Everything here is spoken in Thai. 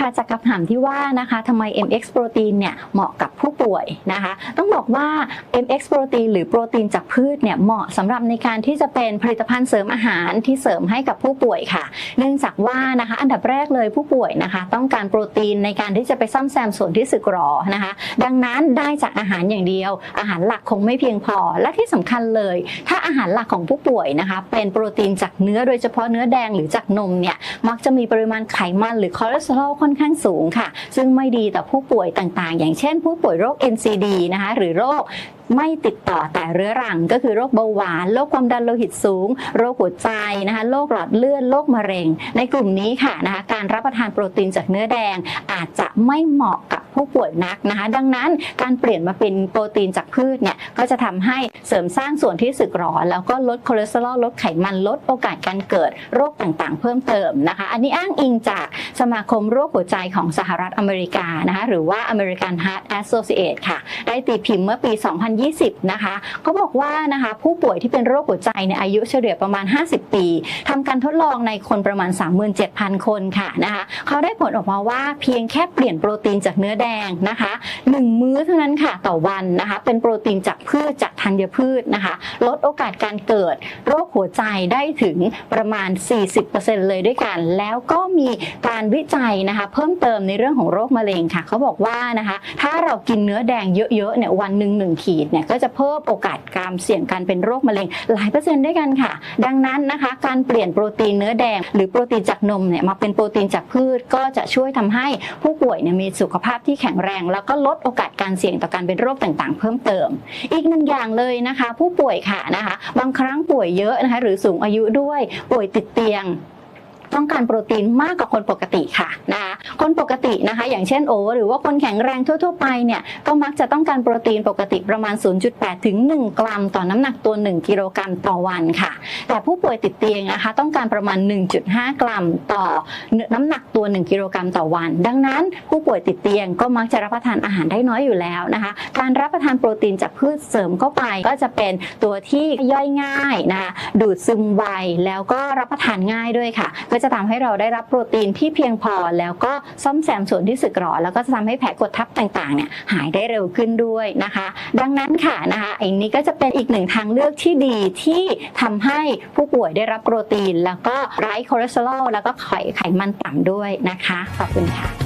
ค่ะจากคำถามที่ว่านะคะทำไม MX โปรตีนเนี่ยเหมาะกับผู้ป่วยนะคะ ต้องบอกว่า MX โปรตีนหรือโปรตีนจากพืชเนี่ยเหมาะสำหรับในการที่จะเป็นผลิตภัณฑ์เสริมอาหารที่เสริมให้กับผู้ป่วยค่ะ เนื่องจากว่านะคะอันดับแรกเลยผู้ป่วยนะคะ ต้องการโปรตีนในการที่จะไปซ่อมแซมส่วนที่สึกหรอนะคะ ดังนั้นได้จากอาหารอย่างเดียว อาหารหลักคงไม่เพียงพอ และที่สำคัญเลย ถ้าอาหารหลักของผู้ป่วยนะคะ เป็นโปรตีนจากเนื้อโดยเฉพาะเนื้อแดงหรือจากนมเนี่ยมักจะมีปริมาณไขมันหรือคอเลสเตอรอลค่อนข้างสูงค่ะ ซึ่งไม่ดีต่อผู้ป่วยต่างๆ อย่างเช่น ผู้ป่วยโรค NCD นะคะหรือโรคไม่ติดต่อแต่เรื้อรังก็คือโรคเบาหวานโรคความดันโลหิตสูง โรคหัวใจนะคะโรคหลอดเลือดโรคมะเร็ง ในกลุ่มนี้ค่ะนะคะการรับประทานโปรตีนจากเนื้อแดงอาจจะไม่เหมาะกับ ผู้ป่วยนักนะคะ ดังนั้นการเปลี่ยนมาเป็นโปรตีนจากพืชเนี่ยก็จะทำให้เสริมสร้างส่วนที่สึกหรอแล้วก็ลดคอเลสเตอรอลลดไขมันลดโอกาสการเกิดโรคต่างๆ เพิ่มเติมนะคะ อันนี้อ้างอิงจากสมาคมโรคหัวใจของสหรัฐอเมริกานะคะหรือว่า American Heart Associate ค่ะ ได้ตีพิมพ์เมื่อปี 2020 นะคะเขาบอกว่านะคะผู้ป่วยที่เป็นโรคหัวใจเนี่ยอายุเฉลี่ยประมาณ 50 ปีทำการทดลองในคนประมาณ 37,000 คนค่ะนะคะเขาได้ผลออกมาว่าเพียงแค่เปลี่ยนโปรตีนจากเนื้อแดงนะคะ1มื้อเท่านั้นค่ะต่อวันนะคะ เป็นโปรตีนจากพืชจากธัญพืชนะคะ ลดโอกาสการเกิดโรคหัวใจได้ถึงประมาณ 40%เลยด้วยกัน แล้วก็มีการวิจัยนะคะ เพิ่มเติมในเรื่องของโรคมะเร็งค่ะเขาบอกว่านะคะ ถ้าเรากินเนื้อแดงเยอะๆเนี่ยวันหนึ่งหนึ่งขีดเนี่ยก็จะเพิ่มโอกาสการเสี่ยงการเป็นโรคมะเร็งหลายเปอร์เซ็นต์ด้วยกันค่ะ ดังนั้นนะคะ การเปลี่ยนโปรตีนเนื้อแดง หรือโปรตีนจากนมเนี่ยมาเป็นโปรตีนจากพืชก็จะช่วยทำให้ผู้ป่วยเนี่ยมีสุขภาพที่แข็งแรง แล้วก็ลดโอกาสการเสี่ยงต่อการเป็นโรคต่างๆ เพิ่มเติม อีกหนึ่งอย่างเลยนะคะ ผู้ป่วยค่ะนะคะ บางครั้งป่วยเยอะนะคะ หรือสูงอายุด้วยป่วยติดเตียง ต้องการโปรตีนมากกว่าคนปกติค่ะนะคะคนปกตินะคะ อย่างเช่นโอ หรือว่าคนแข็งแรงทั่ว ๆ ไปเนี่ยก็มักจะต้องการโปรตีนปกติประมาณ 0.8 ถึง 1 กรัม ต่อน้ำหนักตัว 1 กิโลกรัมต่อวันค่ะ แต่ผู้ป่วยติดเตียงนะคะ ต้องการประมาณ 1.5 กรัม ต่อน้ำหนักตัว 1 กิโลกรัมต่อวัน ดังนั้นผู้ป่วยติดเตียงก็มักจะรับประทานอาหารได้น้อยอยู่แล้วนะคะ การรับประทานโปรตีนจากพืชเสริมเข้าไป ก็จะเป็นตัวที่ย่อยง่ายนะคะดูดซึมไวแล้วก็รับประทานง่ายด้วยค่ะก็จะทำให้เราได้รับโปรตีนที่เพียงพอ แล้วก็ซ่อมแซมส่วนที่สึกหรอแล้วก็จะทำให้แผลกดทับต่างๆเนี่ยหายได้เร็วขึ้นด้วยนะคะ ดังนั้นค่ะนะคะอันนี้ก็จะเป็นอีกหนึ่งทางเลือกที่ดีที่ทำให้ผู้ป่วยได้รับโปรตีน แล้วก็ไร้คอเลสเตอรอลแล้วก็ไขไขมันต่ำด้วยนะคะขอบคุณค่ะ